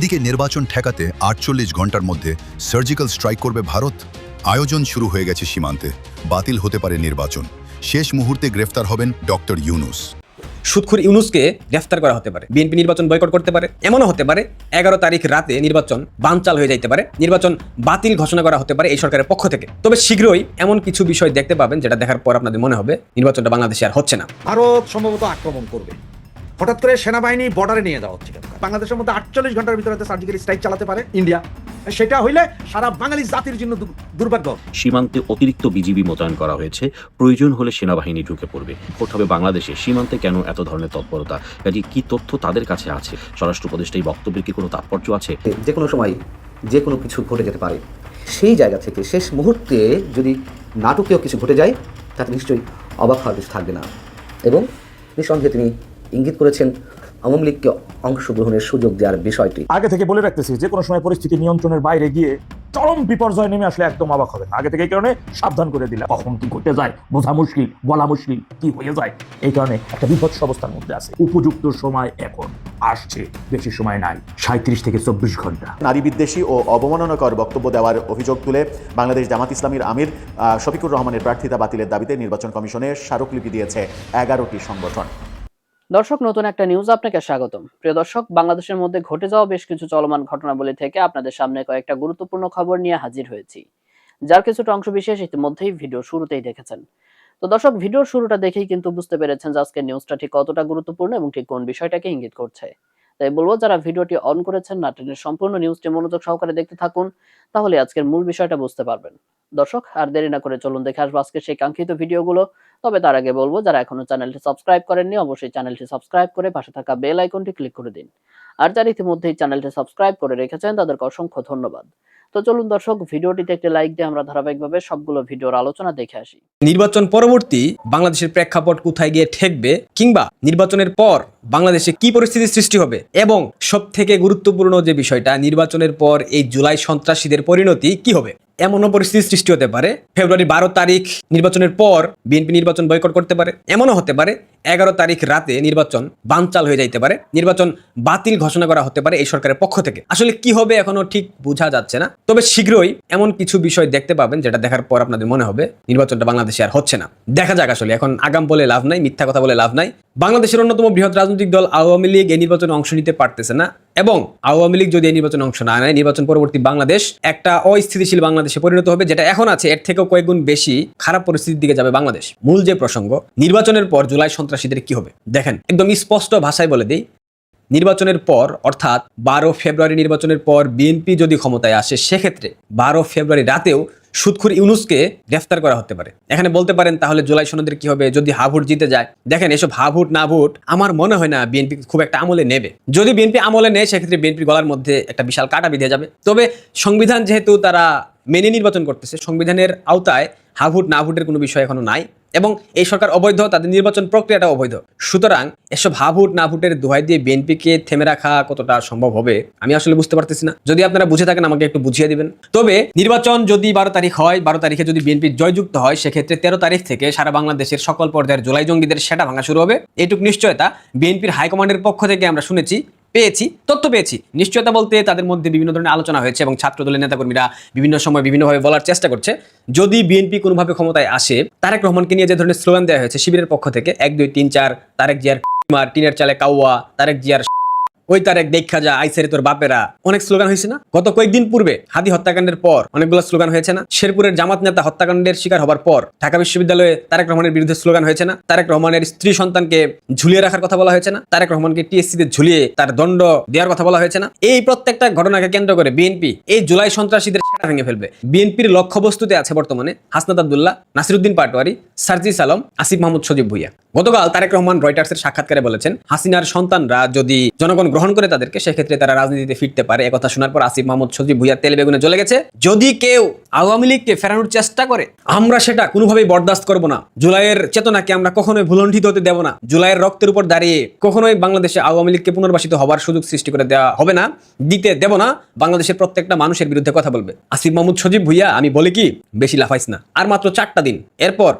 এদিকে নির্বাচন ঠেকাতে আটচল্লিশ ঘণ্টার মধ্যে সার্জিক্যাল স্ট্রাইক করবে ভারত। আয়োজন শুরু হয়ে গেছে সীমান্তে। বাতিল হতে পারে নির্বাচন। শেষ মুহূর্তে গ্রেফতার হবেন ডক্টর ইউনুস। সুদখুর ইউনুসকে গ্রেফতার করা হতে পারে। বিএনপি নির্বাচন বয়কট করতে পারে। এমনও হতে পারে এগারো তারিখ রাতে নির্বাচন বানচাল হয়ে যাইতে পারে। নির্বাচন বাতিল ঘোষণা করা হতে পারে এই সরকারের পক্ষ থেকে। তবে শীঘ্রই এমন কিছু বিষয় দেখতে পাবেন যেটা দেখার পর আপনাদের মনে হবে নির্বাচনটা বাংলাদেশে আর হচ্ছে না। ভারত সম্ভবত আক্রমণ করবে। হঠাৎ করে সেনাবাহিনী বর্ডারে নিয়ে যাওয়া হচ্ছে বাংলাদেশের মধ্যে আটচল্লিশ ঘণ্টার ভিতরে সার্জিক্যাল স্ট্রাইক চালাতে পারে। ইন্ডিয়া। সেটা হইলে সারা বাঙালি জাতির জন্য দুর্ভাগ্য। সীমান্তে অতিরিক্ত বিজিবি মোতায়েন করা হয়েছে। প্রয়োজন হলে সেনাবাহিনী ঢুকে পড়বে। করতে হবে বাংলাদেশে সীমান্তে কেন এত ধরনের তৎপরতা? এটি কি তথ্য তাদের কাছে আছে? স্বরাষ্ট্র উপদেষ্টা এই বক্তব্যের কি কোনো তাৎপর্য আছে? যে কোনো সময় যে কোনো কিছু ঘটে যেতে পারে। সেই জায়গা থেকে শেষ মুহূর্তে যদি নাটকীয় কিছু ঘটে যায় তাতে নিশ্চয়ই অবাক হওয়ার কিছু থাকবে না। এবং নিঃসন্দেহে তিনি ইঙ্গিত করেছেন আওয়ামী লীগকে অংশগ্রহণের সুযোগ দেওয়ার বিষয়টি। আগে থেকে বলে রাখতেছি যে কোনো সময় পরিস্থিতি নিয়ন্ত্রণের বাইরে গিয়ে চরম বিপর্যয় নেমে আসলে একদম অবাক হবে আগে থেকে এই কারণে সাবধান করে দিলে কখন কি ঘটে যায় বোঝা মুশকিল বলা মুশকিল কি হয়ে যায় এই কারণে একটা বিভৎস অবস্থার মধ্যে আছে। উপযুক্ত সময় এখন আসছে বেশি সময় নাই সাঁত্রিশ থেকে চব্বিশ ঘণ্টা। নারী বিদ্বেষী ও অবমাননাকর বক্তব্য দেওয়ার অভিযোগ তুলে বাংলাদেশ জামাত ইসলামীর আমির আহ, শফিকুর রহমানের প্রার্থিতা বাতিলের দাবিতে নির্বাচন কমিশনে স্মারকলিপি দিয়েছে এগারোটি সংগঠন। দর্শক, নতুন একটা নিউজ আপনাকে স্বাগতম। প্রিয় দর্শক, বাংলাদেশের মধ্যে ঘটে যাওয়া বেশ কিছু চলমান ঘটনাবলী থেকে আপনাদের সামনে কয়েকটা গুরুত্বপূর্ণ খবর নিয়ে হাজির হয়েছি। যার কিছুটা অংশ বিশেষ ইতিমধ্যেই ভিডিও শুরুতেই দেখেছেন। তো দর্শক ভিডিওর শুরুটা দেখেই কিন্তু বুঝতে পেরেছেন যে আজকের নিউজটা ঠিক কতটা গুরুত্বপূর্ণ এবং ঠিক কোন বিষয়টাকে ইঙ্গিত করছে। তাই বলব, যারা ভিডিওটি অন করেছেন নাটনের সম্পূর্ণ নিউজটি মনোযোগ সহকারে দেখতে থাকুন, তাহলে আজকের মূল বিষয়টা বুঝতে পারবেন। দর্শক, আর দেরি না করে চলুন দেখে আসব আজকের সেই কাঙ্ক্ষিত ভিডিওগুলো। তবে তার আগে বলব, যারা এখনও চ্যানেলটি সাবস্ক্রাইব করেননি, অবশ্যই চ্যানেলটি সাবস্ক্রাইব করে পাশে থাকা বেল আইকনটি ক্লিক করে দিন। আর যারা ইতিমধ্যেই চ্যানেলটি সাবস্ক্রাইব করে রেখেছেন, তাদেরকে অসংখ্য ধন্যবাদ। তো চলুন দর্শক, ভিডিওটিতে একটি লাইক দিয়ে আমরা ধারাবাহিকভাবে সবগুলো ভিডিওর আলোচনা দেখে আসি। নির্বাচন পরবর্তী বাংলাদেশের প্রেক্ষাপট কোথায় গিয়ে ঠেকবে কিংবা নির্বাচনের পর বাংলাদেশে কি পরিস্থিতি সৃষ্টি হবে এবং সব থেকে গুরুত্বপূর্ণ যে বিষয়টা, নির্বাচনের পর এই জুলাই সন্ত্রাসীদের পরিণতি কি হবে? এমনও পরিস্থিতির সৃষ্টি হতে পারে ফেব্রুয়ারি বারো তারিখ নির্বাচনের পর বিএনপি নির্বাচন বয়কট করতে পারে, এমনও হতে পারে এগারো তারিখ রাতে নির্বাচন বানচাল হয়ে যাইতে পারে। নির্বাচন বাতিল ঘোষণা করা হতে পারে এই সরকারের পক্ষ থেকে। আসলে কি হবে এখনও ঠিক বোঝা যাচ্ছে না। তবে শীঘ্রই এমন কিছু বিষয় দেখতে পাবেন যেটা দেখার পর আপনাদের মনে হবে, নির্বাচনটা বাংলাদেশে আর হচ্ছে না। দেখা যাক আসলে, এখন আগাম বলে লাভ নাই, মিথ্যা কথা বলে লাভ নাই। বাংলাদেশের অন্যতম বৃহৎ রাজনৈতিক দল আওয়ামী লীগ এই নির্বাচনে অংশ নিতে পারতেছে না এবং আওয়ামী লীগ যদি এই নির্বাচনে অংশ না নেয়, নির্বাচন পরবর্তী বাংলাদেশ একটা অস্থিতিশীল বাংলাদেশে পরিণত হবে, যেটা এখন আছে, এর থেকেও কয়েকগুণ বেশি খারাপ পরিস্থিতির দিকে যাবে বাংলাদেশ। মূল যে প্রসঙ্গ, নির্বাচনের পর জুলাই সন্ত্রাসীদের কি হবে? দেখেন, একদম স্পষ্ট ভাষায় বলে দিই, নির্বাচনের পর, অর্থাৎ বারো ফেব্রুয়ারি নির্বাচনের পর বিএনপি যদি ক্ষমতায় আসে, সেক্ষেত্রে বারো ফেব্রুয়ারি রাতেও সুদখুর ইউনুসকে গ্রেফতার করা হতে পারে। এখানে বলতে পারেন, তাহলে জুলাই সনদের কি হবে? যদি হা ভোট জিতে যায়। দেখেন, এসব হা ভোট না ভোট আমার মনে হয় না বিএনপি খুব একটা আমলে নেবে। যদি বিএনপি আমলে নেয়, সেক্ষেত্রে বিএনপির গলার মধ্যে একটা বিশাল কাটা বিধে যাবে। তবে সংবিধান যেহেতু তারা মেনে নির্বাচন করতেছে, সংবিধানের আওতায় হা ভোট না ভোটের কোনো বিষয় এখনও নাই এবং এই সরকার অবৈধ, তাদের নির্বাচন প্রক্রিয়াটা অবৈধ। সুতরাং এসব হা ভোট না ভোটের দোহাই দিয়ে বিএনপিকে থেমে রাখা কতটা সম্ভব হবে, আমি আসলে বুঝতে পারতেছি না। যদি আপনারা বুঝে থাকেন, আমাকে একটু বুঝিয়ে দিবেন। তবে নির্বাচন যদি বারো তারিখ হয়, বারো তারিখে যদি বিএনপি জয়যুক্ত হয়, সেক্ষেত্রে তেরো তারিখ থেকে সারা বাংলাদেশের সকল পর্যায়ের জুলাই জঙ্গিদের সেটা ভাঙা শুরু হবে। এটুক নিশ্চয়তা বিএনপির হাইকমান্ডের পক্ষ থেকে আমরা শুনেছি। পেয়েছি, তথ্য পেয়েছি। নিশ্চয়তা বলতে তাদের মধ্যে বিভিন্ন ধরনের আলোচনা হয়েছে এবং ছাত্র দলের নেতাকর্মীরা বিভিন্ন সময় বিভিন্নভাবে বলার চেষ্টা করছে। যদি বিএনপি কোনোভাবে ক্ষমতায় আসে, তারেক রহমানকে নিয়ে যে ধরনের স্লোগান দেওয়া হয়েছে, শিবিরের পক্ষ থেকে, এক, দুই, তিন, চার, তারেক জিয়ার টিনের চালে কাউয়া তারেক জিয়ার ওই তারেক দেখা যা আইসারে তোর বাপেরা। অনেক স্লোগান হয়েছে না? গত কয়েকদিন পূর্বে হাদি হত্যাকাণ্ডের পর অনেকগুলো স্লোগান হয়েছে না? শেরপুরের জামাত নেতা হত্যাকাণ্ডের শিকার হবার পর ঢাকা বিশ্ববিদ্যালয়ে তারেক রহমানের বিরুদ্ধে স্লোগান হয়েছে না? তারেক রহমানের স্ত্রী সন্তানকে ঝুলিয়ে রাখার কথা বলা হয়েছে না? তারেক রহমানকে টিএসসি তে ঝুলিয়ে তার দণ্ড দেওয়ার কথা বলা হয়েছে না? এই প্রত্যেকটা ঘটনাকে কেন্দ্র করে বিএনপি এই জুলাই সন্ত্রাসীদের ভেঙে ফেলবে। বিএনপির লক্ষ্যবস্তুতে আছে বর্তমানে হাসনাত আবদুল্লাহ, নাসিরুদ্দিন পাটোয়ারি সার্জিস আলম আসিফ মাহমুদ, সজীব ভুইয়া। গতকাল তারেক রহমান রয়টার্সের সাক্ষাৎকারে বলেছেন, হাসিনার সন্তানরা যদি জনগণ গ্রহণ করে তাদেরকে, সেক্ষেত্রে তারা রাজনীতিতে ফিরতে পারে। একথা শোনার পর আসিফ মাহমুদ, সজীব ভুইয়া তেল বেগুনে চলে গেছে। যদি কেউ আওয়ামী লীগকে ফেরানোর চেষ্টা করে, আমরা সেটা কোনোভাবেই বরদাস্ত করব না। জুলাইয়ের চেতনাকে আমরা কখনোই ভুলণ্ঠিত হতে দেব না। জুলাইয়ের রক্তের উপর দাঁড়িয়ে কখনোই বাংলাদেশে আওয়ামী লীগকে পুনর্বাসিত হবার সুযোগ সৃষ্টি করে দেওয়া হবে না, দিতে দেব না। বাংলাদেশের প্রত্যেকটা মানুষের বিরুদ্ধে কথা বলবে। আসিফ মাহমুদ সজীব ভুইয়া, আমি বলি কি, বেশি লাফাইস না। আর মাত্র চারটা দিন। এরপর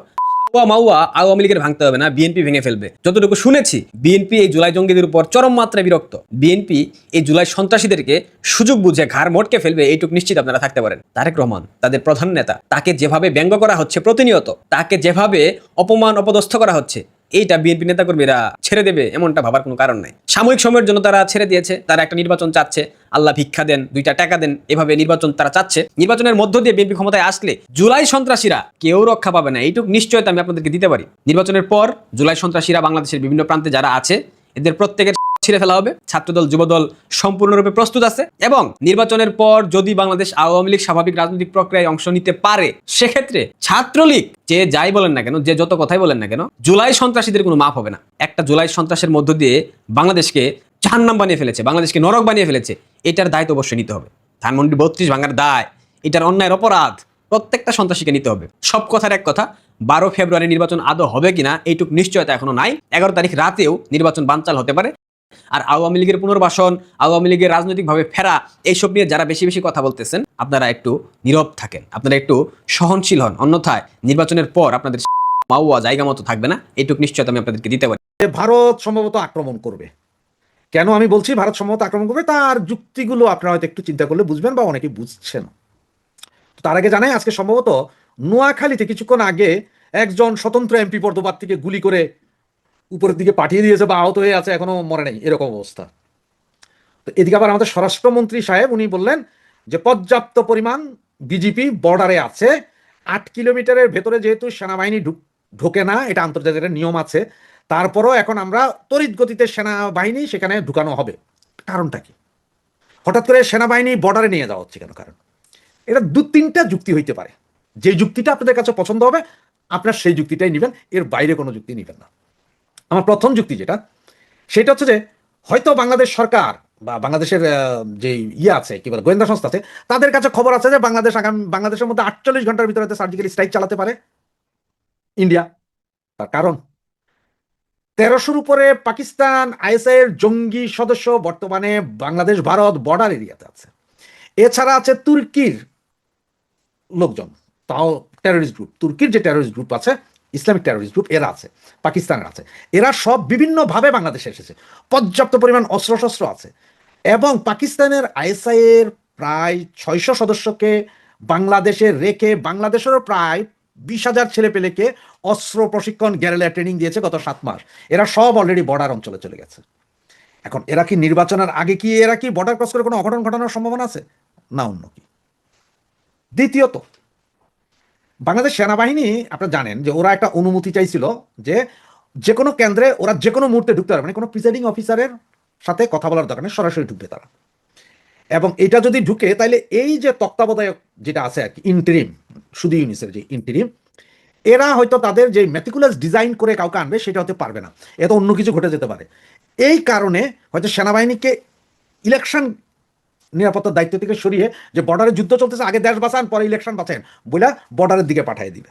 মাওয়া আওয়ামী লীগের ভাঙতে হবে না, বিএনপি ভেঙে ফেলবে। যতটুকু শুনেছি, বিএনপি এই জুলাই জঙ্গিদের উপর চরম মাত্রায় বিরক্ত। বিএনপি এই জুলাই সন্ত্রাসীদেরকে সুযোগ বুঝে ঘাড় মোটকে ফেলবে, এইটুকু নিশ্চিত আপনারা থাকতে পারেন। তারেক রহমান, তাদের প্রধান নেতা, তাকে যেভাবে ব্যঙ্গ করা হচ্ছে প্রতিনিয়ত, তাকে যেভাবে অপমান, অপদস্থ করা হচ্ছে এইটা বিএনপি নেতাকর্মীরা ছেড়ে দেবে এমনটা ভাবার কোনো কারণ নাই। সাময়িক সময়ের জন্য তারা ছেড়ে দিয়েছে, তারা একটা নির্বাচন চাচ্ছে, আল্লাহ ভিক্ষা দেন, দুইটা টাকা দেন, এভাবে নির্বাচন তারা চাচ্ছে। নির্বাচনের মধ্য দিয়ে বিএনপি ক্ষমতায় আসলে জুলাই সন্ত্রাসীরা কেউ রক্ষা পাবে না, এইটুক নিশ্চয়তা আমি আপনাদেরকে দিতে পারি। নির্বাচনের পর জুলাই সন্ত্রাসীরা বাংলাদেশের বিভিন্ন প্রান্তে যারা আছে, এদের প্রত্যেকের ছিঁড়ে ফেলা হবে। ছাত্রদল, যুবদল সম্পূর্ণরূপে প্রস্তুত আছে এবং নির্বাচনের পর যদি বাংলাদেশ আওয়ামী লীগ স্বাভাবিক রাজনৈতিক প্রক্রিয়ায় অংশ নিতে পারে, সেক্ষেত্রে ছাত্রলীগ যে যাই বলেন না কেন, যে যত কথাই বলেন না কেন, জুলাই সন্ত্রাসীদের কোনো মাফ হবে না। একটা জুলাই সন্ত্রাসের মধ্য দিয়ে বাংলাদেশকে জাহান্নাম বানিয়ে ফেলেছে, বাংলাদেশকে নরক বানিয়ে ফেলেছে, এটার দায় তো অবশ্যই নিতে হবে। ধানমন্ডি বত্রিশ ভাঙার দায়, এটার অন্যায়ের অপরাধ, প্রত্যেকটা সন্ত্রাসীকে নিতে হবে। সব কথার এক কথা, বারো ফেব্রুয়ারি নির্বাচন আদৌ হবে কিনা, এইটুক নিশ্চয়তা এখনও নাই। এগারো তারিখ রাতেও নির্বাচন বানচাল হতে পারে। আর আওয়ামী লীগের পুনর্বাসন, আওয়ামী লীগের রাজনৈতিকভাবে ফেরা, এইসব নিয়ে যারা বেশি বেশি কথা বলতেছেন, আপনারা একটু নীরব থাকেন। আপনারা একটু সহনশীল হন। অন্যথায় নির্বাচনের পর আপনাদের মাওয়া জায়গা মতো থাকবে না। এইটুক নিশ্চয়তা আমি আপনাদেরকে দিতে পারি। ভারত সম্ভবত আক্রমণ করবে। কেন আমি বলছি ভারত সম্ভবত আক্রমণ করবে? তার যুক্তিগুলো আপনারা হয়তো একটু চিন্তা করলে বুঝবেন বা অনেকে বুঝছেন। তার আগে জানাই, আজকে সম্ভবত নোয়াখালীতে কিছুক্ষণ আগে একজন স্বতন্ত্র এমপি পর্দবাদ থেকে গুলি করে উপরের দিকে পাঠিয়ে দিয়েছে বা আহত হয়ে আছে, এখনও মরে নেই, এরকম অবস্থা। তো এদিকে আবার আমাদের স্বরাষ্ট্রমন্ত্রী সাহেব, উনি বললেন যে, পর্যাপ্ত পরিমাণ বিজেপি বর্ডারে আছে। আট কিলোমিটারের ভেতরে যেহেতু সেনাবাহিনী ঢুক- না, এটা আন্তর্জাতিক নিয়ম আছে, তারপরও এখন আমরা তড়িৎ গতিতে সেনাবাহিনী সেখানে ঢুকানো হবে। কারণটা কি? হঠাৎ করে সেনাবাহিনী বর্ডারে নিয়ে যাওয়া হচ্ছে কেন? কারণ এটা দু তিনটা যুক্তি হইতে পারে। যে যুক্তিটা আপনাদের কাছে পছন্দ হবে, আপনার সেই যুক্তিটাই নেবেন, এর বাইরে কোনো যুক্তি নেবেন না। আমার প্রথম যুক্তি যেটা, সেটা হচ্ছে যে হয়তো বাংলাদেশ সরকার বা বাংলাদেশের যে ইয়ে আছে, কি বলে, গোয়েন্দা সংস্থা আছে, তাদের কাছে খবর আছে যে বাংলাদেশ আগামী, বাংলাদেশের মধ্যে আটচল্লিশ ঘণ্টার ভিতরে সার্জিক্যাল স্ট্রাইক চালাতে পারে ইন্ডিয়া। তার কারণ, তেরোশোর উপরে পাকিস্তান আইএসআই এর জঙ্গি সদস্য বর্তমানে বাংলাদেশ, ভারত বর্ডার এরিয়াতে আছে। এছাড়া আছে তুর্কির লোকজন, তাও টেরোরিস্ট গ্রুপ তুর্কির যে টেরোরিস্ট গ্রুপ আছে ইসলামিক টেরোরিস্ট গ্রুপ এরা আছে, পাকিস্তানের আছে। এরা সব বিভিন্নভাবে বাংলাদেশে এসেছে। পর্যাপ্ত পরিমাণ অস্ত্রশস্ত্র আছে। এবং পাকিস্তানের আইএসআই এর প্রায় ছয়শো সদস্যকে বাংলাদেশে রেখে বাংলাদেশেরও প্রায় বিশ হাজার ছেলে পেলেকে অস্ত্র প্রশিক্ষণ গ্যারেলা ট্রেনিং দিয়েছে গত সাত মাস। এরা সব অলরেডি বর্ডার অঞ্চলে চলে গেছে। এখন এরা কি নির্বাচনের আগে কি এরা কি বর্ডার ক্রস করে কোনো অঘটন ঘটানোর সম্ভাবনা আছে? না, অন্য কি? দ্বিতীয়ত বাংলাদেশ সেনাবাহিনী, আপনারা জানেন যে ওরা একটা অনুমতি চাইছিল যে যে কোনো কেন্দ্রে ওরা যে কোনো মুহূর্তে ঢুকতে পারে মানে কোনো প্রিসাইডিং অফিসারের সাথে কথা বলার দরকার নেই, সরাসরি ঢুকবে তারা। এবং এটা যদি ঢুকে তাহলে এই যে তত্ত্বাবধায়ক যেটা আছে আর কি ইন্টারিম শুধু ইউনিসের যে ইন্টারিম এরা হয়তো তাদের যে মেটিকুলাস ডিজাইন করে কাউকে আনবে, সেটা হতে পারবে না। এত অন্য কিছু ঘটে যেতে পারে। এই কারণে হয়তো সেনাবাহিনীকে ইলেকশন নিরাপত্তার দায়িত্ব থেকে সরিয়ে যে বর্ডারে যুদ্ধ চলতেছে, আগে দেশ বাঁচান, পরে ইলেকশন বাঁচেন বলে বর্ডারের দিকে পাঠিয়ে দিবে।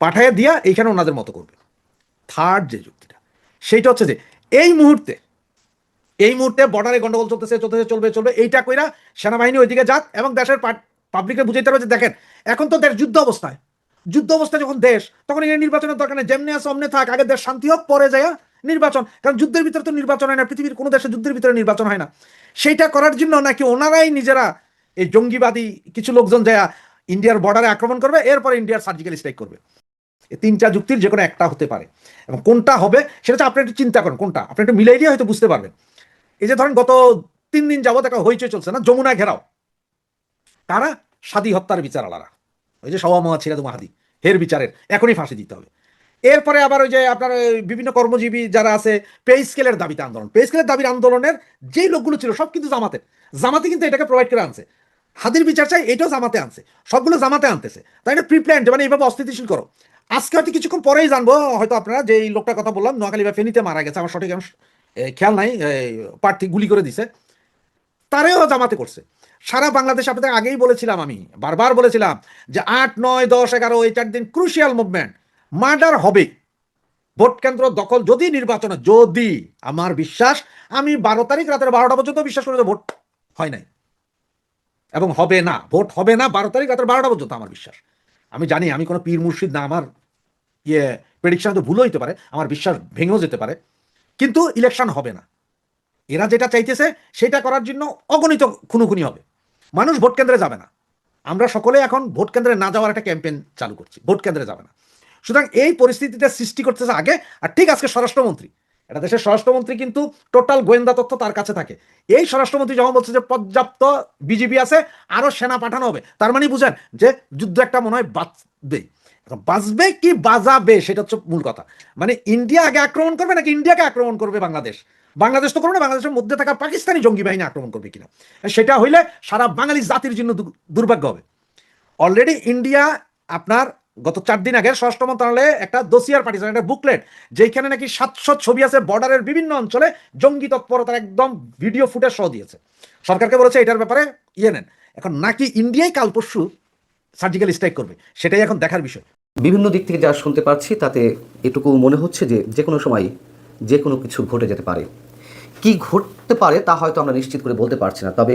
পাঠিয়ে দিয়া এইখানে ওনাদের মতো করবে। থার্ড যে যুক্তিটা, সেইটা হচ্ছে যে এই মুহূর্তে এই মুহূর্তে বর্ডারে গন্ডগোল চলতেছে চলতেছে, চলবে চলবে, এইটা কইরা সেনাবাহিনী ওইদিকে যাক এবং দেশের পাবলিকে বুঝাইতে হবে যে দেখেন, এখন তো দেশ যুদ্ধ অবস্থায়। যুদ্ধ অবস্থায় যখন দেশ, তখন এই নির্বাচনের দরকার নেই। যেমনি আছে, অমনে থাক, আগে দেশ শান্তি হোক, পরে যায় নির্বাচন। কারণ যুদ্ধের ভিতরে তো নির্বাচন হয় না, পৃথিবীর কোনো দেশে যুদ্ধের ভিতরে নির্বাচন হয় না। সেইটা করার জন্য নাকি ওনারাই নিজেরা এই জঙ্গিবাদী কিছু লোকজন যায় ইন্ডিয়ার বর্ডারে আক্রমণ করবে, এরপরে ইন্ডিয়ার সার্জিক্যাল স্ট্রাইক করবে। তিনটা যুক্তির যে কোনো একটা হতে পারে। এবং কোনটা হবে সেটা হচ্ছে আপনি একটু চিন্তা করেন, কোনটা? আপনি একটু মিলাই দিয়ে হয়তো বুঝতে পারবেন। এই যে ধরেন গত তিন দিন যাবত একটা হইচই চলছে না, যমুনা ঘেরাও। কারা? সাদী হত্যার বিচার আলারা ওই যে মহা ছিরাদ মাহাদি, হের বিচারের। এখনই ফাঁসি দিতে হবে। এরপরে আবার ওই যে আপনার বিভিন্ন কর্মজীবী যারা আছে পে স্কেলের দাবিতে আন্দোলন। পে স্কেলের দাবির আন্দোলনের যেই লোকগুলো ছিল, সব কিন্তু জামাতে। জামাতে কিন্তু এটাকে প্রোভাইড করে আনছে। হাদির বিচার চাই, এটাও জামাতে আনছে। সবগুলো জামাতে আনতেছে। তাই না? প্রিপ্ল্যান্ড মানে এইভাবে অস্থিতিশীল করো। আজকে হয়তো কিছুক্ষণ পরেই জানব, হয়তো আপনারা যে লোকটার কথা বললাম, নোয়াখালী বা ফেনীতে মারা গেছে, আমার সঠিক খেয়াল নাই প্রার্থী গুলি করে দিছে। তারেও জামাতে করছে। সারা বাংলাদেশ আপনাদের আগেই বলেছিলাম আমি, বারবার বলেছিলাম যে আট, নয়, দশ, এগারো, এই চার দিন ক্রুশিয়াল মুভমেন্ট মার্ডার হবে। ভোট কেন্দ্র দখল যদি নির্বাচন, যদি, আমার বিশ্বাস, আমি বারো তারিখ রাতের বারোটা পর্যন্ত বিশ্বাস করি ভোট হয় নাই। এবং হবে না, ভোট হবে না বারো তারিখ রাতের বারোটা পর্যন্ত, আমার বিশ্বাস। আমি জানি, আমি কোনো পীর মুর্শিদ না, আমার ইয়ে প্রেডিকশন তো ভুলও হইতে পারে, আমার বিশ্বাস ভেঙেও যেতে পারে, কিন্তু ইলেকশন হবে না। এরা যেটা চাইতেছে, সেটা করার জন্য অগণিত খুনোখুনি হবে। মানুষ ভোট কেন্দ্রে যাবে না। আমরা সকলে এখন ভোট কেন্দ্রে না যাওয়ার একটা ক্যাম্পেইন চালু করছি, ভোট কেন্দ্রে যাবে না। সুতরাং এই পরিস্থিতিটা সৃষ্টি করতেছে আগে, আর ঠিক আজকে স্বরাষ্ট্রমন্ত্রী। এটা দেশের স্বরাষ্ট্রমন্ত্রী কিন্তু টোটাল গোয়েন্দা তথ্য তার কাছে থাকে। এই স্বরাষ্ট্রমন্ত্রী যখন বলছে যে পর্যাপ্ত বিজিবি আছে, আরও সেনা পাঠানো হবে, তার মানে বুঝেন যে যুদ্ধ একটা মনে হয় বাঁচবে বাঁচবে কি বাজাবে সেটা হচ্ছে মূল কথা। মানে ইন্ডিয়া আগে আক্রমণ করবে নাকি ইন্ডিয়াকে আক্রমণ করবে বাংলাদেশ? বাংলাদেশ তো করবে না, বাংলাদেশের মধ্যে থাকা পাকিস্তানি জঙ্গি বাহিনী আক্রমণ করবে কিনা? সেটা হইলে সারা বাঙালি জাতির জন্য দুর্ভাগ্য হবে। অলরেডি ইন্ডিয়া আপনার গত চার দিন আগে স্বরাষ্ট্র মন্ত্রণালয়ে একটা দোসিয়ার পাঠিয়েছে, একটা বুকলেট যেখানে নাকি সাতশো ছবি আছে বর্ডারের বিভিন্ন অঞ্চলে জঙ্গি তৎপরতার একদম ভিডিও ফুটেজ সহ দিয়েছে। সরকারকে বলেছে এটার ব্যাপারে ইয়ে নেন। এখন নাকি ইন্ডিয়াই কাল পরশু সার্জিক্যাল স্ট্রাইক করবে, সেটাই এখন দেখার বিষয়। বিভিন্ন দিক থেকে যা শুনতে পারছি তাতে এটুকু মনে হচ্ছে যে যে কোনো সময় যে কোনো কিছু ঘটে যেতে পারে। কি ঘটতে পারে তা হয়তো আমরা নিশ্চিত করে বলতে পারছি না, তবে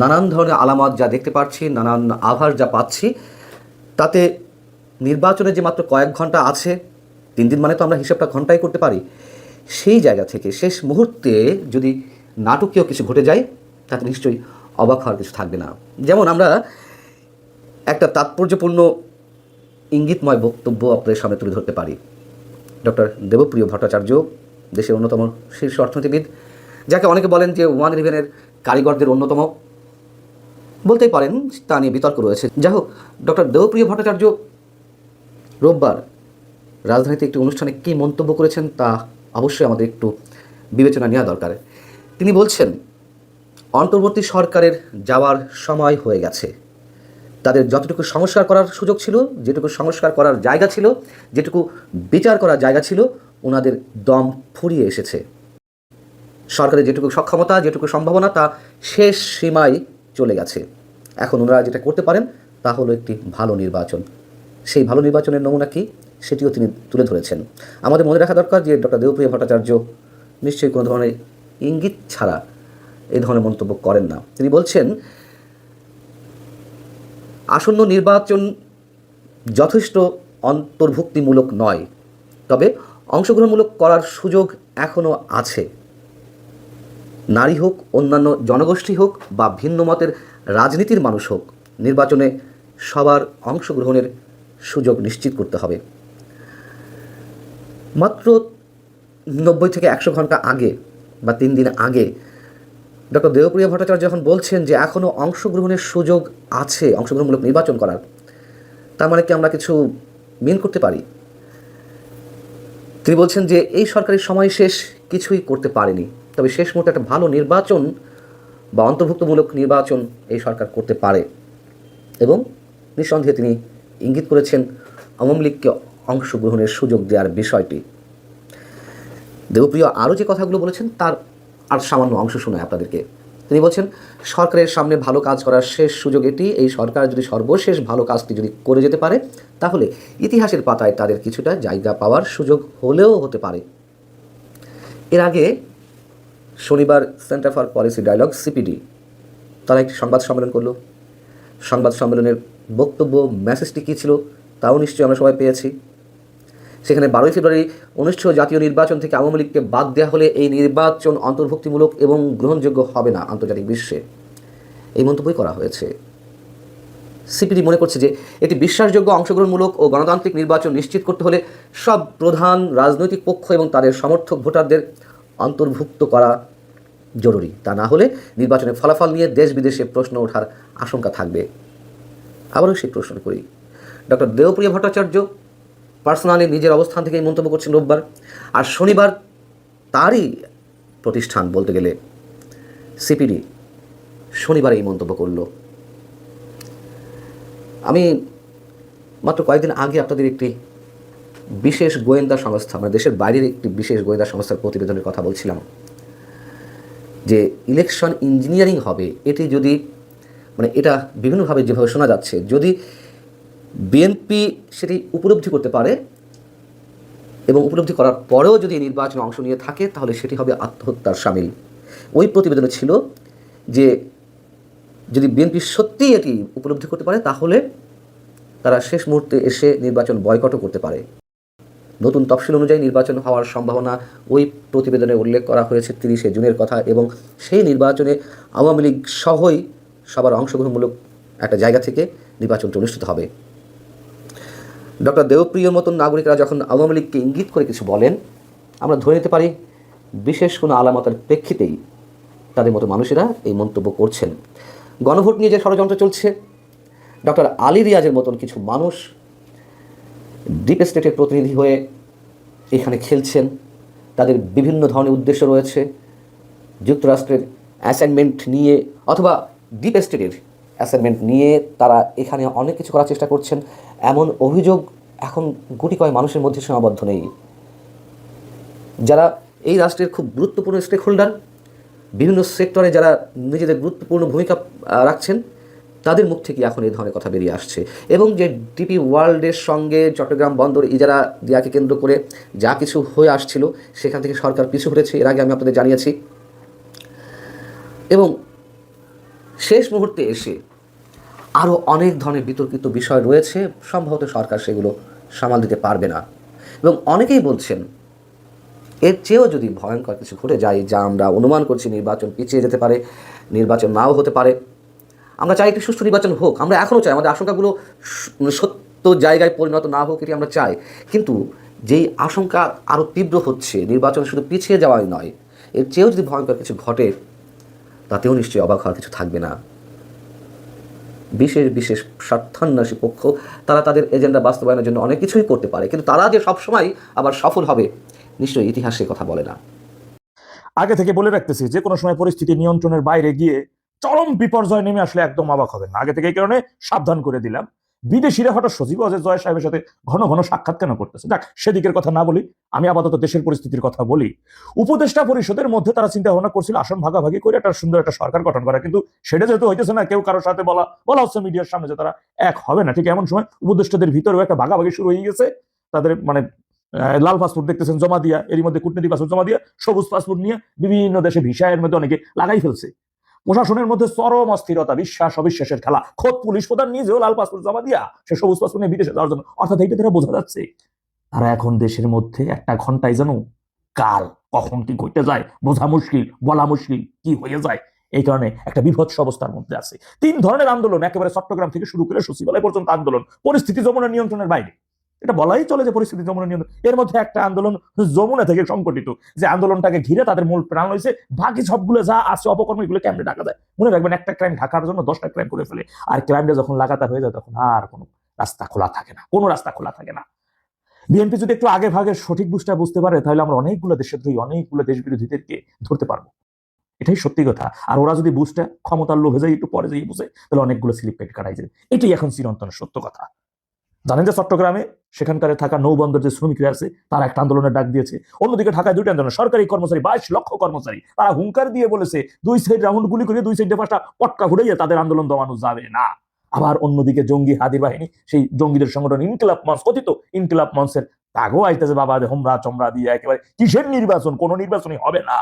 নানান ধরনের আলামত যা দেখতে পাচ্ছি, নানান আভাস যা পাচ্ছি, তাতে নির্বাচনে যে মাত্র কয়েক ঘণ্টা আছে, তিন দিন মানে তো আমরা হিসাবটা ঘন্টায় করতে পারি, সেই জায়গা থেকে শেষ মুহূর্তে যদি নাটকীয় কিছু ঘটে যায়, তাতে নিশ্চয়ই অবাক হওয়ার কিছু থাকবে না। যেমন আমরা একটা তাৎপর্যপূর্ণ ইঙ্গিতময় বক্তব্য আপনাদের সামনে তুলে ধরতে পারি। ডক্টর দেবপ্রিয় ভট্টাচার্য, দেশের অন্যতম শীর্ষ অর্থনীতিবিদ, যাকে অনেকে বলেন যে ওয়ান ইলেভেনের কারিগরদের অন্যতম। বলতেই পারেন, তা নিয়ে বিতর্ক রয়েছে। যাই হোক, ডক্টর দেবপ্রিয় ভট্টাচার্য রোববার রাজধানীতে একটি অনুষ্ঠানে কী মন্তব্য করেছেন তা অবশ্যই আমাদের একটু বিবেচনা নেওয়া দরকার। তিনি বলছেন, অন্তর্বর্তী সরকারের যাওয়ার সময় হয়ে গেছে। তাদের যতটুকু সংস্কার করার সুযোগ ছিল, যেটুকু সংস্কার করার জায়গা ছিল, যেটুকু বিচার করার জায়গা ছিল ওনাদের দম ফুরিয়ে এসেছে। সরকারের যেটুকু সক্ষমতা, যেটুকু সম্ভাবনা, তা শেষ সীমায় চলে গেছে। এখন ওনারা যেটা করতে পারেন, তা হলো একটি ভালো নির্বাচন। সেই ভালো নির্বাচনের নমুনা কি? সেটিও তিনি তুলে ধরেছেন। আমাদের মনে রাখা দরকার যে ডক্টর দেবপ্রিয় ভট্টাচার্য নিশ্চয়ই কোনো ধরনের ইঙ্গিত ছাড়া এই ধরনের মন্তব্য করেন না। তিনি বলছেন, আসন্ন নির্বাচন যথেষ্ট অন্তর্ভুক্তিমূলক নয়, তবে অংশগ্রহণমূলক করার সুযোগ এখনও আছে। নারী হোক, অন্যান্য জনগোষ্ঠী হোক বা ভিন্ন মতের রাজনীতির মানুষ হোক, নির্বাচনে সবার অংশগ্রহণের সুযোগ নিশ্চিত করতে হবে। মাত্র নব্বই থেকে একশো ঘণ্টা আগে বা তিন দিন আগে ডক্টর দেবপ্রিয় ভট্টাচার্য যখন বলছেন যে এখনও অংশগ্রহণের সুযোগ আছে, অংশগ্রহণমূলক নির্বাচন করার, তার মানে কি আমরা কিছু মিন করতে পারি? তিনি বলছেন যে এই সরকারি সময় শেষ কিছুই করতে পারেনি, তবে শেষ মুহূর্তে একটা ভালো নির্বাচন বা অন্তর্ভুক্তমূলক নির্বাচন এই সরকার করতে পারে। এবং নিঃসন্দেহে তিনি ইঙ্গিত করেছেন আওয়ামী লীগকে অংশগ্রহণের সুযোগ দেওয়ার বিষয়টি। দেবপ্রিয়, আরও যে কথাগুলো বলেছেন তার আর সামান্য অংশ শোনায় আপনাদেরকে। তিনি বলছেন, সরকারের সামনে ভালো কাজ করার শেষ সুযোগ এটি। এই সরকার যদি সর্বশেষ ভালো কাজটি যদি করে যেতে পারে, তাহলে ইতিহাসের পাতায় তাদের কিছুটা জায়গা পাওয়ার সুযোগ হলেও হতে পারে। এর আগে শনিবার centre for policy dialogue, CPD, তারা একটি সংবাদ সম্মেলন করল। সংবাদ সম্মেলনের বক্তব্য মেসেজটি কী ছিল, তাও নিশ্চয়ই আমরা সবাই পেয়েছি। সেখানে বারোই ফেব্রুয়ারি অনুষ্ঠেয় জাতীয় নির্বাচন থেকে আওয়ামী লীগকে বাদ দেওয়া হলে এই নির্বাচন অন্তর্ভুক্তিমূলক এবং গ্রহণযোগ্য হবে না আন্তর্জাতিক বিশ্বে। এই মন্তব্যই করা হয়েছে। সিপিডি মনে করছে যে এটি বিশ্বাসযোগ্য অংশগ্রহণমূলক ও গণতান্ত্রিক নির্বাচন নিশ্চিত করতে হলে সব প্রধান রাজনৈতিক পক্ষ এবং তাদের সমর্থক ভোটারদের অন্তর্ভুক্ত করা জরুরি। তা না হলে নির্বাচনের ফলাফল নিয়ে দেশ বিদেশে প্রশ্ন ওঠার আশঙ্কা থাকবে। আবারও সেই প্রশ্ন করি। ডক্টর দেবপ্রিয় ভট্টাচার্য পার্সোনালি নিজের অবস্থান থেকে এই মন্তব্য করছেন রোববার, আর শনিবার তারই প্রতিষ্ঠান বলতে গেলে সিপিডি শনিবার এই মন্তব্য করল। আমি মাত্র কয়েকদিন আগে আপনাদের একটি বিশেষ গোয়েন্দা সংস্থা মানে দেশের বাইরের একটি বিশেষ গোয়েন্দা সংস্থার প্রতিবেদনের কথা বলছিলাম, যে ইলেকশন ইঞ্জিনিয়ারিং হবে, এটি যদি মানে এটা বিভিন্নভাবে যেভাবে শোনা যাচ্ছে, যদি বিএনপি সেটি উপলব্ধি করতে পারে এবং উপলব্ধি করার পরেও যদি নির্বাচনে অংশ নিয়ে থাকে, তাহলে সেটি হবে আত্মহত্যার সামিল। ওই প্রতিবেদনে ছিল যে যদি বিএনপি সত্যিই এটি উপলব্ধি করতে পারে, তাহলে তারা শেষ মুহূর্তে এসে নির্বাচন বয়কটও করতে পারে। নতুন তফসিল অনুযায়ী নির্বাচন হওয়ার সম্ভাবনা ওই প্রতিবেদনে উল্লেখ করা হয়েছে তিরিশে জুনের কথা এবং সেই নির্বাচনে আওয়ামী লীগ সহই সবার অংশগ্রহণমূলক একটা জায়গা থেকে নির্বাচনটি অনুষ্ঠিত হবে। ডক্টর দেবপ্রিয়র মতন নাগরিকরা যখন আওয়ামী লীগকে ইঙ্গিত করে কিছু বলেন, আমরা ধরে নিতে পারি বিশেষ কোনো আলামতের প্রেক্ষিতেই তাদের মতো মানুষেরা এই মন্তব্য করছেন। গণভোট নিয়ে যে ষড়যন্ত্র চলছে, ডক্টর আলী রিয়াজের মতন কিছু মানুষ ডিপ স্টেটের প্রতিনিধি হয়ে এখানে খেলছেন। তাদের বিভিন্ন ধরনের উদ্দেশ্য রয়েছে। যুক্তরাষ্ট্রের অ্যাসাইনমেন্ট নিয়ে অথবা ডিপ স্টেটের অ্যাসাইনমেন্ট নিয়ে তারা এখানে অনেক কিছু করার চেষ্টা করছেন। এমন অভিযোগ এখন গুটি কয় মানুষের মধ্যে সীমাবদ্ধ নেই। যারা এই রাষ্ট্রের খুব গুরুত্বপূর্ণ স্টেক হোল্ডার বিভিন্ন সেক্টরে যারা নিজেদের গুরুত্বপূর্ণ ভূমিকা রাখছেন, তাদের মুখ থেকে এখন এই ধরনের কথা বেরিয়ে আসছে। এবং যে ডিপি ওয়ার্ল্ডের সঙ্গে চট্টগ্রাম বন্দর ইজারা দেওয়াকে কেন্দ্র করে যা কিছু হয়ে আসছিল, সেখান থেকে সরকার পিছু হটেছে। এর আগে আমি আপনাদের জানিয়েছি। এবং শেষ মুহূর্তে এসে আরও অনেক ধরনের বিতর্কিত বিষয় রয়েছে। সম্ভবত সরকার সেগুলো সামাল দিতে পারবে না। এবং অনেকেই বলছেন, এর চেয়েও যদি ভয়ঙ্কর কিছু ঘটে যায় যা আমরা অনুমান করছি নির্বাচন পিছিয়ে যেতে পারে, নির্বাচন নাও হতে পারে, আমরা চাই একটি সুষ্ঠু নির্বাচন হোক। আমরা এখনও চাই, আমাদের আশঙ্কাগুলো সত্য জায়গায় পরিণত না হোক এটি আমরা চাই। কিন্তু যেই আশঙ্কা আরও তীব্র হচ্ছে, নির্বাচন শুধু পিছিয়ে যাওয়াই নয়, এর চেয়েও যদি ভয়ঙ্কর কিছু ঘটে তাতেও নিশ্চয়ই অবাক হওয়ার কিছু থাকবে না। বিশেষ বিশেষ স্বার্থান্বাসী পক্ষ, তারা তাদের এজেন্ডা বাস্তবায়নের জন্য অনেক কিছুই করতে পারে, কিন্তু তারা যে সবসময় আবার সফল হবে, নিশ্চয়ই ইতিহাসে কথা বলে না। আগে থেকে বলে রাখতেছি, যে কোনো সময় পরিস্থিতি নিয়ন্ত্রণের বাইরে গিয়ে চরম বিপর্যয় নেমে আসলে একদম অবাক হবে না। আগে থেকে এই কারণে সাবধান করে দিলাম। বিদেশিরা হঠাৎ সচিব অজয় জয় সাহেবের সাথে ঘন ঘন সাক্ষাৎ কেন করতেছে? যাক, সেদিকের কথা না বলি, আমি আপাতত দেশের পরিস্থিতির কথা বলি। উপদেষ্টা পরিষদের মধ্যে তারা চিন্তা ভাবনা করছিল, আসন ভাগাভাগি করে একটা সুন্দর একটা সরকার গঠন করা। কিন্তু সেটা যেহেতু হইতেছে না, কেউ কারোর সাথে বলা বলা হচ্ছে মিডিয়ার সামনে যে তারা এক হবে না। ঠিক এমন সময় উপদেষ্টাদের ভিতরেও একটা ভাগাভাগি শুরু হয়ে গেছে। তাদের মানে লাল পাসপোর্ট দেখতেছেন জমা দিয়া এর মধ্যে কূটনীতিক পাসপোর্ট জমা দিয়া, সবুজ পাসপোর্ট নিয়ে বিভিন্ন দেশে ভিসায়ের মধ্যে অনেকে লাগাই ফেলছে। প্রশাসনের মধ্যে চরম অস্থিরতা, বিশ্বাস, অবিশ্বাসের খেলা। খোদ পুলিশ প্রধান নিজেও লাল পাসপোর্ট জমা দিয়া সে সবুজ পাসপোর্ট নিয়ে বিদেশে যাওয়ার জন্য। অর্থাৎ এইটা তারা বোঝা যাচ্ছে, তারা এখন দেশের মধ্যে একটা ঘন্টায় যেন কাল কখন কি ঘটে যায়, বোঝা মুশকিল, বলা মুশকিল কি হয়ে যায়, এই কারণে একটা বিভৎস অবস্থার মধ্যে আছে। তিন ধরনের আন্দোলন, একেবারে চট্টগ্রাম থেকে শুরু করে সচিবালয় পর্যন্ত আন্দোলন। পরিস্থিতি যমুনা নিয়ন্ত্রণের বাইরে। এটা বলাই চলে যে পরিস্থিতি যমুনা নিয়ন্ত্রণ। এর মধ্যে একটা আন্দোলন যমুনা থেকে সংগঠিত। যে আন্দোলনটাকে ঘিরে তাদের মূল প্রাণ হয়েছে বাকি সবগুলো যা আছে অপকর্ম এগুলো কেমনে ঢাকা যায়। মনে রাখবেন, একটা ক্রাইম ঢাকার জন্য দশটা ক্রাইম করে ফেলে। আর ক্রাইমটা যখন লাগাতার হয়ে যায়, তখন আর কোনো রাস্তা খোলা থাকে না। কোনো রাস্তা খোলা থাকে না। বিএনপি যদি একটু আগে ভাগে সঠিক বুঝটা বুঝতে পারে, তাহলে আমরা অনেকগুলো দেশের দেশদ্রোহী, অনেকগুলো দেশ বিরোধীদেরকে ধরতে পারব। এটাই সত্যি কথা। আর ওরা যদি বুঝটা ক্ষমতার লোভে যায়, একটু পরে যাই বুঝে, তাহলে অনেকগুলো স্লিপ কেটে কাটাই যায়। এটাই এখন চিরন্তন সত্য কথা। জানেন যে চট্টগ্রামে সেখানকার থাকা নৌবন্দর যে শ্রমিকরা আছে, তারা একটা আন্দোলনের ডাক দিয়েছে। অন্যদিকে ঢাকায় দুইটা আন্দোলন, সরকারি কর্মচারী, বাইশ লক্ষ কর্মচারী। তারা হুঙ্কার দিয়ে বলেছে, দুই সাইড রাউন্ড গুলি করে দুই সাইডে পাঁচটা পটকা ঘুরাইয়া তাদের আন্দোলন দমানো যাবে না। আবার অন্যদিকে জঙ্গি হাদির বাহিনী, সেই জঙ্গিদের সংগঠন ইনকিলাব মঞ্চ, কথিত ইনকিলাব মঞ্চের তাগো আইতেছে বাবা হোমরা চমরা দিয়ে একেবারে কিসের নির্বাচন? কোন নির্বাচনই হবে না।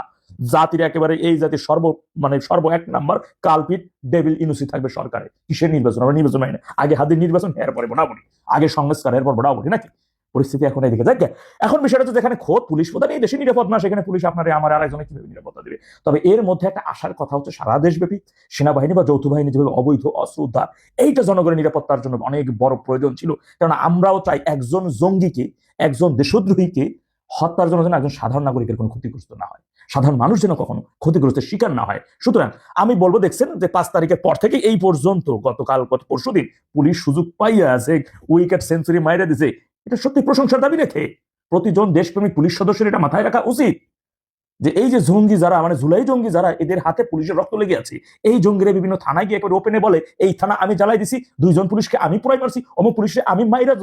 জাতির একেবারে এই জাতির সর্ব মানে সর্ব এক নাম্বার কালপিট ডেভিল ইনুসি থাকবে সরকারে কিসের নির্বাচন আমরা নির্বাচন মানে না। আগে হাদির নির্বাচন এরপরে বনাবনি আগে সংস্কার এরপর বনাবনি নাকি? পরিস্থিতি এখন এদিকে। যাক এখন বিষয়টা হচ্ছে যেখানে খোদ পুলিশ প্রধান, এই দেশে নিরাপদ না, সেখানে পুলিশ আপনার, আমার আরেকজনে কীভাবে নিরাপত্তা দেবে? তবে এর মধ্যে একটা আশার কথা হচ্ছে সারা দেশব্যাপী। সেনাবাহিনী বা যৌথ বাহিনী যেভাবে অবৈধ, অস্ত্র উদ্ধার, এইটা জনগণের নিরাপত্তার জন্য অনেক বড় প্রয়োজন ছিল। কারণ আমরাও চাই একজন জঙ্গিকে একজন দেশদ্রোহীকে হত্যার জন্য যেন একজন সাধারণ নাগরিকের কোনো ক্ষতিগ্রস্ত না হয়। সাধারণ মানুষ যেন কখনো ক্ষতিগ্রস্তের শিকার না হয়। সুতরাং আমি বলব, দেখছেন যে পাঁচ তারিখের পর থেকে এই পর্যন্ত, গতকাল, গত পরশু দিন পুলিশ সুযোগ পাইয়া আছে উইকেট সেঞ্চুরি মাইরে দিছে। এটা সত্যি প্রশংসার দাবি রেখে প্রতিজন দেশপ্রেমিক পুলিশ সদস্যের এটা মাথায় রাখা উচিত। যে এই যে জঙ্গি যারা মানে জুলাই জঙ্গি যারা, এদের হাতে পুলিশের রক্ত লেগে আছে। এই জঙ্গিরা বিভিন্ন থানায় গিয়ে একবার ওপেনে বলে, এই থানা আমি জ্বালাই দিছি, দুইজন পুলিশকে আমি পুরাই মারছি, অমুক পুলিশে আমি মাইরা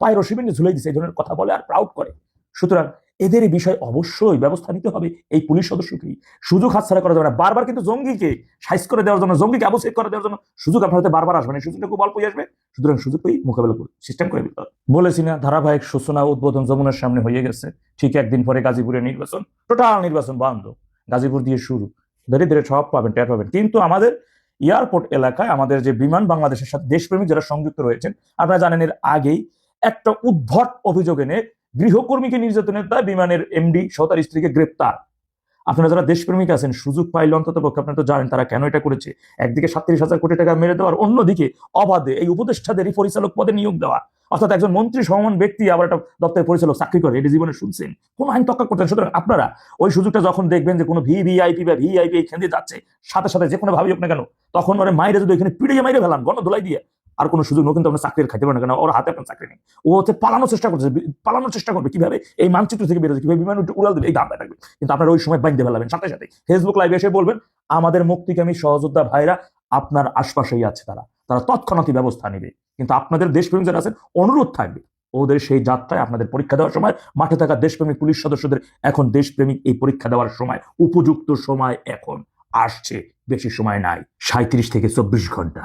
পায়ের রসিবিনে ঝুলাই দিছি। এই ধরনের কথা বলে আর প্রাউড করে। সুতরাং এদের বিষয়ে অবশ্যই ব্যবস্থা নিতে হবে এই পুলিশ সদস্যকেই। সুযোগ হাতছাড়া করা যাবে না। বারবার কিন্তু জঙ্গিকে সাইজ করে দেওয়ার জন্য, জঙ্গিকে আবশ্যক করে দেওয়ার জন্য সুযোগ আপনার হাতে বারবার আসবে না। সুযোগটা খুব অল্পই আসবে। সুতরাং সুযোগ পেয়ে মোকাবেলা করে সিস্টেম করে দিতে হবে। বলেছি না, ধারাবাহিক সূচনা উদ্বোধন যমুনার সামনে হয়ে গেছে। ঠিক একদিন পরে গাজীপুরে নির্বাচন, টোটাল নির্বাচন বন্ধ। গাজীপুর দিয়ে শুরু। ধীরে ধীরে সব পাবেন, টের পাবেন। কিন্তু আমাদের এয়ারপোর্ট এলাকায় আমাদের যে বিমান বাংলাদেশের সাথে দেশপ্রেমিক যারা সংযুক্ত রয়েছেন, আপনারা জানেন এর আগেই একটা উদ্ভট অভিযোগ এনে গৃহকর্মীকে নির্যাতনের দায় বিমানের এমডি সহ তার স্ত্রীকে গ্রেপ্তার। আপনারা যারা দেশপ্রেমিক আছেন, সুযোগ পাইলে অন্তত পক্ষে আপনারা তো জানেন তারা কেন এটা করেছে। একদিকে সাতত্রিশ হাজার কোটি টাকা মেরে দেওয়ার অন্যদিকে অবাধে এই উপদেষ্টাদেরই পরিচালক পদে নিয়োগ দেওয়া। অর্থাৎ একজন মন্ত্রী সমান ব্যক্তি আবার একটা দপ্তরের পরিচালক চাকরি করে, এটা জীবনে শুনছেন। কোন আইন তক্কা করতেন সুতরাং আপনারা ওই সুযোগটা যখন দেখবেন যে কোনো ভিভিআইপি বা ভিআইপি এখান দিয়ে যাচ্ছে, সাথে সাথে যে কোনো ভাবি হোক কেন, তখন ওরা মাইরে যদি এখানে পিড়িয়ে মাইরে ফেলান গণ ধোলাই দিয়ে আর কোনো সুযোগ নেই। কিন্তু আপনার চাকরির খাইতে পারেন কেন ওর হাতে আপনার চাকরি নেই। ও হচ্ছে পালানোর চেষ্টা করছে পালানোর চেষ্টা করবে কীভাবে? এই মানচিত্র থেকে বেরোচ্ছে কীভাবে বিমান উড়াল দেবে, এই দামটা থাকবে। কিন্তু আপনারা ওই সময় বাইন্দে ফেলাবেন, সাথে সাথে। ফেসবুক লাইভে এসে বলবেন, আমাদের মুক্তিকামী সহযোদ্ধা ভাইরা, আপনার আশপাশেই আছে তারা। তারা তৎক্ষণাৎই ব্যবস্থা নেবে। কিন্তু আপনাদের দেশপ্রেমিক যারা আছেন, অনুরোধ থাকবে, ওদের সেই যাত্রায় আপনাদের পরীক্ষা দেওয়ার সময়, মাঠে থাকা দেশপ্রেমিক পুলিশ সদস্যদের এখন দেশপ্রেমিক এই পরীক্ষা দেওয়ার সময়, উপযুক্ত সময় এখন, আসছে, বেশি সময় নাই সাঁত্রিশ থেকে চব্বিশ ঘণ্টা।